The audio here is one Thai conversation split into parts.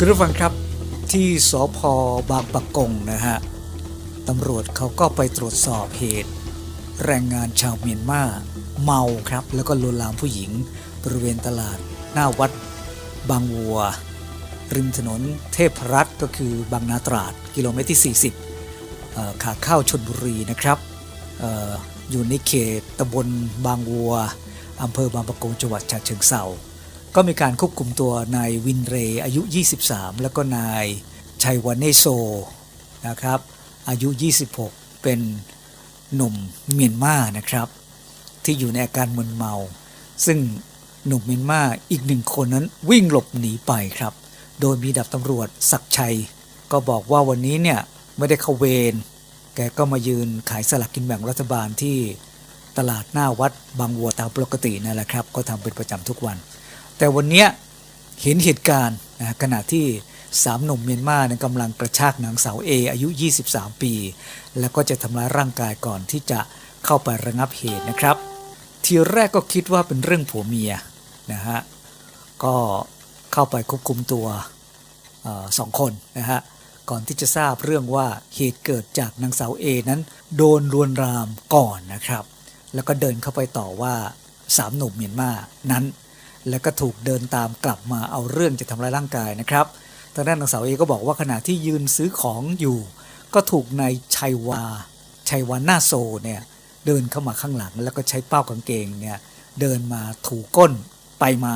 คุณผู้ฟังครับที่สพบางปะกงนะฮะตำรวจเขาก็ไปตรวจสอบเหตุ แรงงานชาวเมียนมาเมาครับ แล้วก็ลวนลามผู้หญิง บริเวณตลาดหน้าวัด บางวัว ริมถนนเทพรัตน์ก็คือบางนาตราด กิโลเมตรที่ 40 ขาเข้าชนบุรีนะครับอออยู่ในเขตตำบลบางวัวอำเภอบางปะกงจังหวัดฉะเชิงเทรา ก็มีการควบคุมตัวนายวินเรย์อายุ 23 แล้วก็นายชัยวานเนโซนะครับอายุ 26 เป็นหนุ่มเมียนมานะครับ ที่อยู่ในอาการมึนเมา ซึ่งหนุ่มเมียนมาอีกหนึ่งคนนั้นวิ่งหลบหนีไปครับ โดยมีดับตำรวจศักชัย ก็บอกว่าวันนี้เนี่ยไม่ได้เข้าเวรแกก็มายืนขายสลากกินแบ่งรัฐบาลที่ตลาดหน้าวัดบางวัวตามปกตินั่นแหละครับ ก็ทำเป็นประจำทุกวัน แต่วันนี้เห็นเหตุการณ์นะขณะที่สามหนุ่มเมียนมาเนี่ยกำลังกระชากนางสาวเออายุ 23 ปี แล้วก็จะทำร้ายร่างกายก่อนที่จะเข้าไประงับเหตุนะครับ ทีแรกก็คิดว่าเป็นเรื่องผัวเมียนะฮะก็เข้าไปควบคุมตัวออสองคนนะฮะก่อนที่จะทราบเรื่องว่าเหตุเกิดจากนางสาวเอนั้น โดนลวนลามก่อนนะครับ แล้วก็เดินเข้าไปต่อว่าสามหนุ่มเมียนมานั้น แล้วก็ถูกเดินตามกลับมาเอาเรื่องจะทำร้ายร่างกายนะครับทางด้านนางสาวเอก็บอกว่าขณะที่ยืนซื้อของอยู่ ก็ถูกนายชัยวา ชัยวานาโซเนี่ยเดินเข้ามาข้างหลัง แล้วก็ใช้เป้ากางเกงเนี่ยเดินมาถูก้นไปมา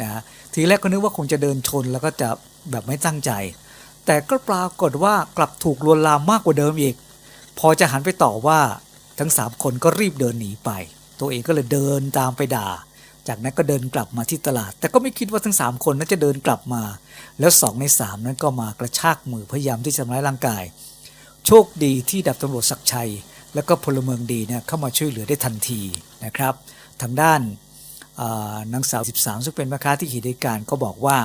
นะฮะทีแรกก็นึกว่าคงจะเดินชนแล้วก็จะแบบไม่ตั้งใจ แต่ก็ปรากฏว่ากลับถูกลวนลามมากกว่าเดิมอีก พอจะหันไปต่อว่าทั้งสามคนก็รีบเดินหนีไป ตัวเองก็เลยเดินตามไปด่า จากนั้นก็เดินกลับมาที่ตลาด แต่ก็ไม่คิดว่าทั้ง 3 คนนั้นจะเดินกลับมา แล้ว 2 ใน 3 นั้นก็มากระชากมือพยายามที่จะทำร้ายร่างกาย โชคดีที่ดับตำรวจศักชัย และก็พลเมืองดีเนี่ยเข้ามาช่วยเหลือได้ทันทีนะครับ ทางด้านนางสาว 13 ซึ่งเป็นแม่ค้าที่ขี่ด้วยการก็บอกว่า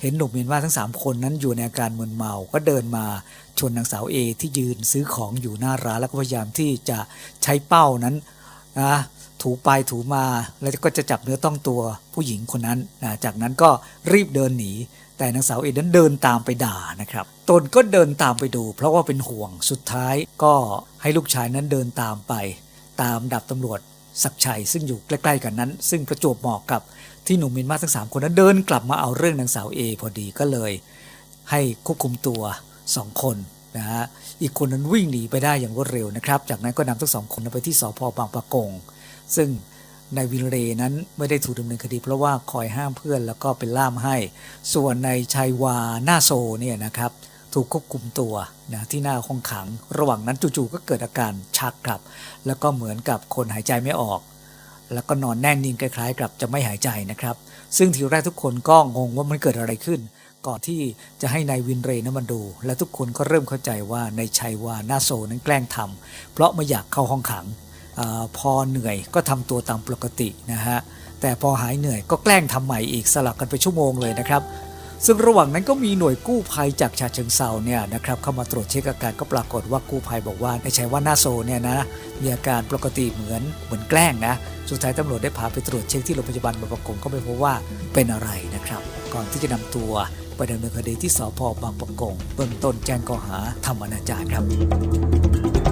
เห็นหนุ่มเมียนมาทั้ง 3 คนนั้นอยู่ในอาการมึนเมาก็เดินมาชนนางสาวเอที่ยืนซื้อของอยู่หน้าร้านแล้วก็พยายามที่จะใช้เป้านั้นนะ ถูไปถูมาแล้วก็จะจับเนื้อต้องตัวผู้หญิงคนนั้นนะจากนั้นก็รีบเดินหนี แต่นางสาวเอนั้นเดินตามไปด่านะครับ ตนก็เดินตามไปดู เพราะว่าเป็นห่วงสุดท้ายก็ให้ลูกชายนั้นเดินตามไป ตามดับตำรวจศักชัยซึ่งอยู่ใกล้ๆกันนั้น ซึ่งประจวบเหมาะกับที่หนุ่มมียนมาทั้งสามคนนั้นเดินกลับมาเอาเรื่องนางสาวเอพอดีก็เลย ให้ควบคุมตัวสองคนนะฮะอีกคนนั้นวิ่งหนีไปได้อย่างรวดเร็วนะครับ จากนั้นก็นำทั้งสองคนไปที่สพบางปะกง ซึ่งนายวินเรนั้นไม่ได้ถูกดำเนินคดี เพราะว่าคอยห้ามเพื่อนแล้วก็เป็นล่ามให้ ส่วนในชัยวาหน้าโซเนี่ยนะครับถูกควบคุมตัวนะที่หน้าห้องขัง ระหว่างนั้นจู่ๆก็เกิดอาการชักครับ แล้วก็เหมือนกับคนหายใจไม่ออก แล้วก็นอนแน่นิ่งคล้ายๆกับจะไม่หายใจนะครับ ซึ่งทีแรกทุกคนก็งงว่ามันเกิดอะไรขึ้น ก่อนที่จะให้นายวินเรนั้นมาดู และทุกคนก็เริ่มเข้าใจว่านายชัยวาหน้าโซนั้นแกล้งทำเพราะไม่อยากเข้าห้องขัง พอเหนื่อยก็ทำตัวตามปกตินะฮะแต่พอหายเหนื่อยก็แกล้งทำใหม่อีกสลับกันไปชั่วโมงเลยนะครับซึ่งระหว่างนั้นก็มีหน่วยกู้ภัยจากฉะเชิงเซาเนี่ยนะครับเข้ามาตรวจเช็คอาการก็ปรากฏว่ากู้ภัยบอกว่าในชัยว่าหน้าโซเนี่ยนะมีอาการปกติเหมือนเหมือนแกล้งนะสุดท้ายตำรวจได้พาไปตรวจเช็คที่โรงพยาบาลบางประกงก็ไปพบว่าเป็นอะไรนะครับ ก่อนที่จะนำตัวไปดำเนินคดีที่สพบางประกงเบื้องต้นแจ้งข้อหาทำอนาจารครับ